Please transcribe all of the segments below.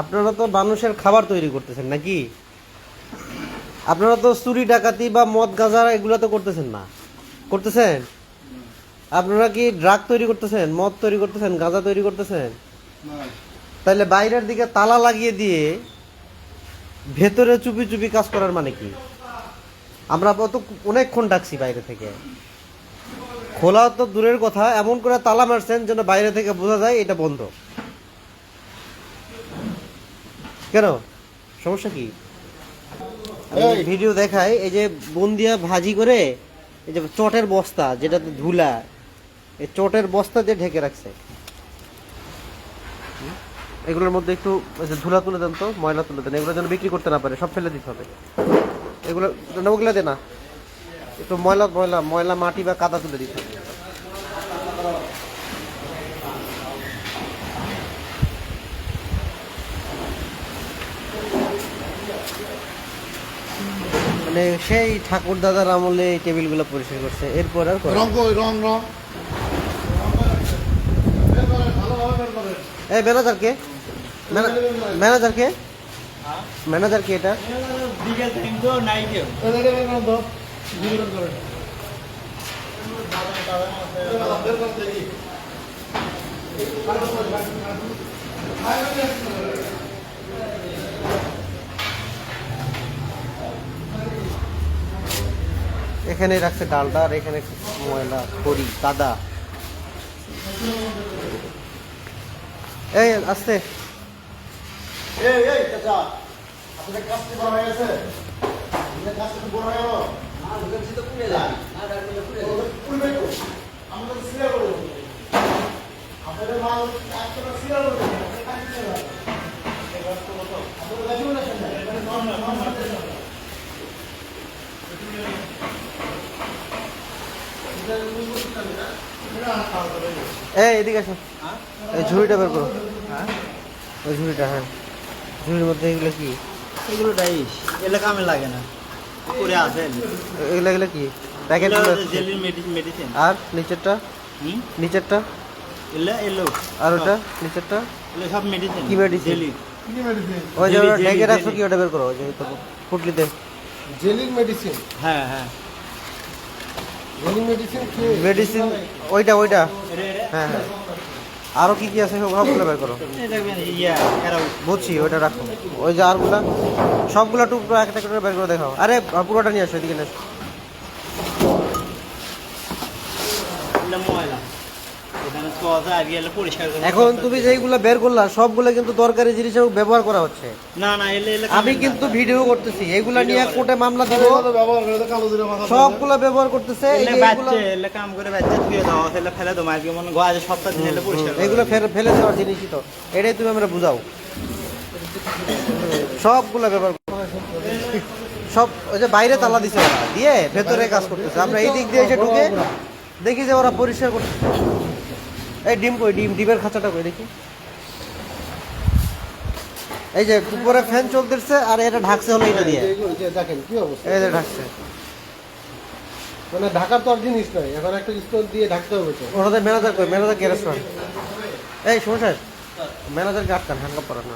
আপনারা তো মানুষের খাবার তৈরি করতেছেন নাকি? আপনারা তো চুরি, ডাকাতি বা মদ, গাঁজা এগুলো তো করতেছেন না। করতেছেন? আপনারা কি ড্রাগ তৈরি করতেছেন, মদ তৈরি করতেছেন, গাঁজা তৈরি করতেছেন? তাহলে বাইরের দিকে তালা লাগিয়ে দিয়ে ভেতরে চুপি চুপি কাজ করার মানে কি? আমরা তো অনেকক্ষণ ডাকছি বাইরে থেকে। খোলা তো দূরের কথা, এমন করে তালা মারছেন যেন বাইরে থেকে বোঝা যায় এটা বন্ধ। কেন? সমস্যা কি? ভিডিও দেখাই এই যে বন্দিয়া ভাজি করে এই যে চটের বস্তা যেটাতে ধুলা এই চটের বস্তা দিয়ে ঢেকে রাখছে। এগুলোর মধ্যে একটু ধুলা তুলে দেন তো ময়লা তুলে দেন এগুলো যেন বিক্রি করতে না পারে সব ফেলে দিতে হবে। এগুলো ওগুলো দে না। একটু ময়লা ময়লা ময়লা মাটি বা কাদা তুলে দিতে হবে। মানে সেই ঠাকুর দাদার আমলে এই টেবিলগুলো পরিষ্কার করছে এরপর আর রং রং রং। এই ম্যানেজার কে? ম্যানেজার কে? ম্যানেজার কে এটা টাইম তো নাই কেউ এখানে রাখছে ডালটা আর এখানে ময়লা খড়ি কাদা এই আস্তে এই এই চাচা আপনাদের কাজ কি বড় হয়ে গেছে আপনাদের কাজ কি বড় হয়ে গেল পুরবে তো আমরা তো সিরিয়াল করে দেবো। আপনাদের মাল একটা সিরিয়াল করে দেবো। আপনাদের কাজ কি হবে? আপনাদের কাজ কি হবে? এখানে নন না, নন না। এই এদিকে আসো। এই ঝুড়িটা বের করো। ওই ঝুড়িটা হ্যাঁ। ঝুড়ির মধ্যে এগুলো কি? এগুলো ডাইস। এগুলো কামে লাগে না। করে আছে। এগুলো এগুলো কি? Packet medicine. আর নিচেরটা? নিচেরটা? এগুলো এলো। আর ওটা? নিচেরটা? এগুলো সব মেডিসিন। কি medicine? ওই যে জেলি, ওটা জেলি, ঢেকে রাখছো কি ওটা বের করো ওই যে তো ফুটলিতে জেলির মেডিসিন? হ্যাঁ হ্যাঁ। মেডিসিন ওইটা ওইটা। হ্যাঁ হ্যাঁ। আরও কি কি আছে? সব সবগুলো বের করো। বুঝছি ওইটা রাখো। ওই যে আরগুলা, সবগুলা টুকরো একটা করে বের করে দেখাও। আরে, পুরোটা নিয়ে আসো, এদিকে নিয়ে আসো। এগুলো ময়লা এখানে তুমি যেইগুলো বের করলা সবগুলো কিন্তু তরকারি জিনিস ব্যবহার করা হচ্ছে। না না আমি কিন্তু ভিডিও করতেছি এগুলা নিয়ে কোর্টে মামলা দিব। সবগুলো ব্যবহার করতেছে এগুলো মনে ফেলে দেওয়ার জিনিসই তো। এটাই তুমি আমরা বুঝাও। সবগুলো ব্যবহার সব ওই যে বাইরে তালা দিছে ওরা দিয়ে ভেতরে কাজ করতেছে। আমরা এই দিক দিয়ে এসে ঢুকে দেখি যে ওরা পরিষ্কার করতেছে। এই ডিম কই ডিম ডিমের খাঁচাটা কই দেখি। এই যে উপরে ফ্যান চলতেছে আর এটা ঢাকছে হলো এটা দিয়ে। দেখেন কি অবস্থা? এই যে ঢাকছে। মানে ঢাকার তো আর জিনিস নয় এখন একটা স্টোন দিয়ে ঢাকতে হবে তো। ওনাদের ম্যানেজার কই ম্যানেজার কে রেস্টুরেন্ট এই সমস্যা ম্যানেজারকে আটকান হ্যান্ডকাপ করার না।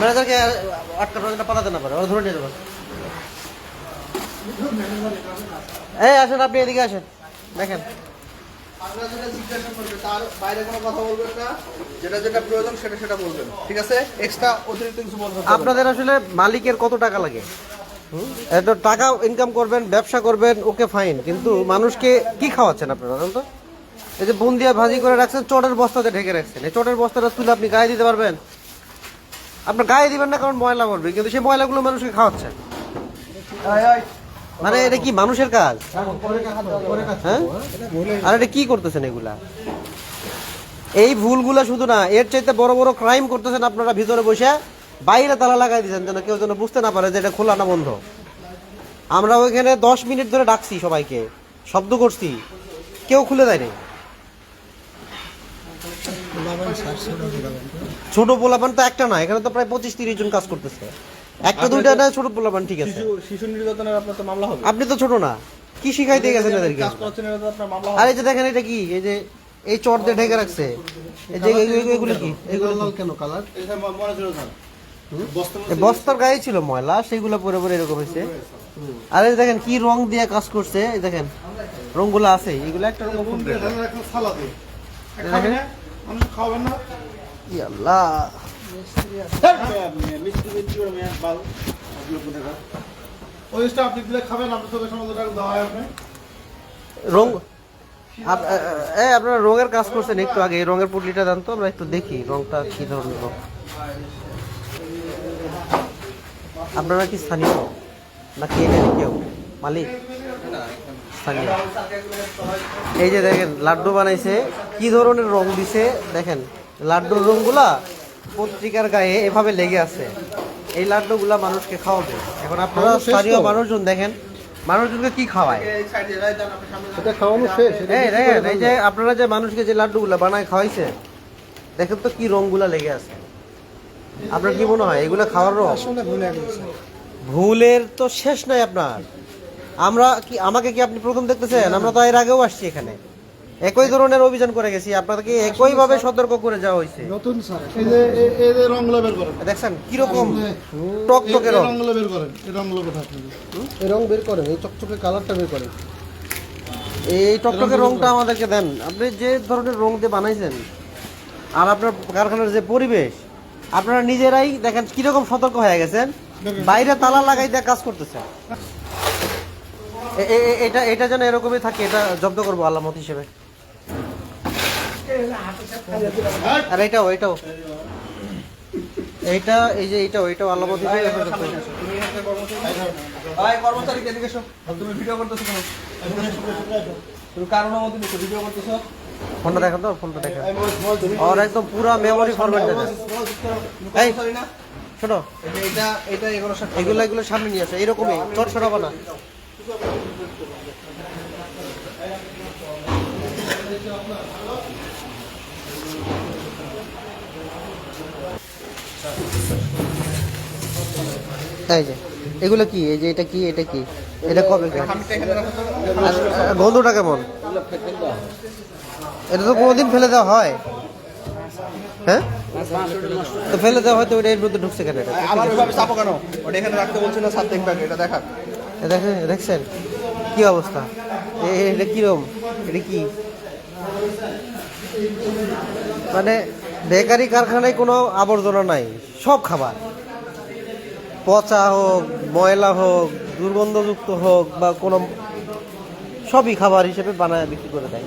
ম্যানেজারকে আটকান ওরা পালাতে না পারে ওরা ধরে নিয়ে যাবেন এই আসেন আপনি এদিকে আসেন দেখেন। যেটা জিজ্ঞাসা করবে তার বাইরে কোনো কথা বলবেন না। যেটা যেটা প্রয়োজন সেটা সেটা বলবেন। ঠিক আছে? এক্সট্রা অতিরিক্ত কিছু বলবেন আপনাদের আসলে মালিকের কত টাকা লাগে? এত টাকা ইনকাম করবেন ব্যবসা করবেন ওকে ফাইন কিন্তু মানুষকে কি খাওয়াচ্ছেন আপনারা জানেন তো? এই যে বুন্দিয়া ভাজি করে রাখছেন চটের বস্তাতে ঢেকে রাখছেন। এই চটের বস্তাটা তুলে আপনি গায়ে দিতে পারবেন? আপনার গায়ে দিবেন না কারণ ময়লা পড়বে কিন্তু সেই ময়লাগুলো মানুষকে খাওয়াচ্ছেন। মানে এটা কি মানুষের কাজ? হ্যাঁ আর এটা কি করতেছেন এগুলা? এই ভুলগুলা শুধু না এর চাইতে বড় বড় ক্রাইম করতেছেন আপনারা ভিতরে বসে বাইরে তালা লাগাই দিচ্ছেন যেন কেউ যেন বুঝতে না পারে যে এটা খোলা না বন্ধ। আমরা ওইখানে দশ মিনিট ধরে ডাকছি সবাইকে শব্দ করছি কেউ খুলে দেয়নি। ছোট পোলাপান তো একটা না এখানে তো প্রায় পঁচিশ তিরিশ জন কাজ করতেছে। একটা দুইটা না ছোট পোলাপান ঠিক আছে। শিশু নির্যাতনের আপনার তো মামলা হবে। আপনি তো ছোট না। কি শিখাইতে গেছেন এদেরকে? কাজ করাচ্ছেন এটা আপনার মামলা হবে। আর এই যে দেখেন এটা কি? এই যে এই চট দিয়ে ঢেকে রাখছে। এই যে এগুলো- কি? এগুলো কি? কেন কালার? এটা ম- ছিল স্যার এই বস্তার গায়ে ছিল ময়লা সেগুলো পরে পরে এরকম হয়েছে। আর এই দেখেন কি রং দিয়ে কাজ করছে এই দেখেন রংগুলো আছে। এগুলো একটা রকম খাওয়াবেন না? ই আল্লাহ আপনি দিলে রঙের কাজ করছেন একটু আগে রঙের পুটলিটা দেন তো, আমরা একটু দেখি রংটা কি ধরনের আপনারা কি স্থানীয় নাকি এনেন কেউ? মালিক? স্থানীয়। এই যে দেখেন, লাড্ডু বানাইছে। কি ধরনের রং দিছে? দেখেন, লাড্ডুর রংগুলা পত্রিকার গায়ে এভাবে লেগে আছে এই লাড্ডুগুলা মানুষকে খাওয়াবে। এখন আপনারা স্থানীয় মানুষজন দেখেন মানুষজনকে কি খাওয়ায়? এটা খাওয়ানো শেষ এই যে আপনারা যে মানুষকে যে লাড্ডুগুলা বানায় খাওয়াইছে দেখেন তো কি রংগুলা লেগে আছে। আপনার কি মনে হয় এগুলা খাওয়ার রং? ভুলের তো শেষ নাই আপনার। আমরা কি আমাকে কি আপনি প্রথম দেখতেছেন? আমরা তো এর আগেও আসছি এখানে। একই ধরনের অভিযান করে গেছি। আপনাদেরকে একই ভাবে সতর্ক করে যাওয়া হয়েছে। নতুন স্যার এই যে এই- যে রংগুলো বের করেন। দেখছেন কীরকম টক টকে এই রং। রংগুলো বের করেন এই রংগুলো কোথায় আপনাদের এই রং বের করেন এই চকচকে কালারটা বের করেন। এই টকটকে রংটা আমাদেরকে দেন। আপনি যে ধরনের রং দিয়ে বানাইছেন আর আপনার কারখানার যে পরিবেশ আপনারা নিজেরাই দেখেন কীরকম সতর্ক হয়ে গেছেন। বাইরে তালা লাগাই দিয়ে কাজ করতেছেন। এটা এটা যেন এরকমই থাকে এটা জব্দ করব আলামত হিসেবে। আর এটাও এটাও। এইটা, এই যে আলামত হিসেবে জব্দ করব। ভাই কর্মচারী ভিডিও তুমি ভিডিও ফোনটা দেখেন তো, ফোনটা দেখেন আর একদম পুরা মেমোরি ফরম্যাট দেন এই, শোনো। এটা এটা এগুলো সামনে নিয়ে আসো, এরকমই চট সরাবো না। এই যে এগুলো কি? এই যে এটা কি? এটা কি? এটা কবে গন্ধটা কেমন? এটা তো কোনোদিন ফেলে দেওয়া হয়। হ্যাঁ? তো ফেলে দেওয়া হয়তো ওটা এর মধ্যে ঢুকছে কেন এটা? আবার ওইভাবে চাপো কেন? ওটা এখানে রাখতে বলছি সাত দেখবে আগে, এটা দেখা দেখেন দেখছেন? কি অবস্থা? এটা কিরম? এটা কি? মানে বেকারি কারখানায় কোনো আবর্জনা নাই, সব খাবার। পচা হোক, ময়লা হোক, দুর্গন্ধযুক্ত হোক বা কোনো সবই খাবার হিসেবে বানায়, বিক্রি করে দেয়।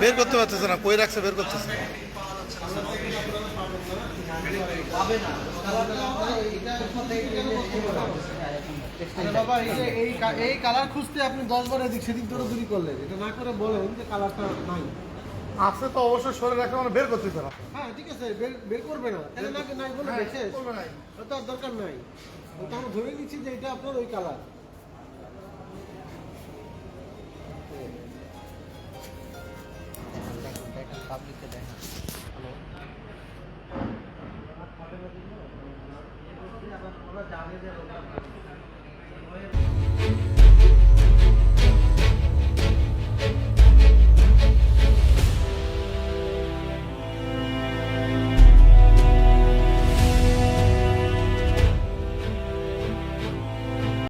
বের করতে পারতেছে না কই রাখছে বের করতেছে না। বাবা এই এই কালার খুঁজতে আপনি দশ বার এদিক সেদিক ধরে দূরি করলেন। এটা না করে বলেন যে কালারটা নাই। আছে তো অবশ্যই সরে রাখলে মানে বের করতে পারা। হ্যাঁ ঠিক আছে বের বের করবে না। তাহলে নাকি নাই বলে শেষ ওটা আর দরকার নাই। ওটা আমরা ধরে নিচ্ছি যে এটা আপনার ওই কালার। পাবলিককে দেখা হ্যালো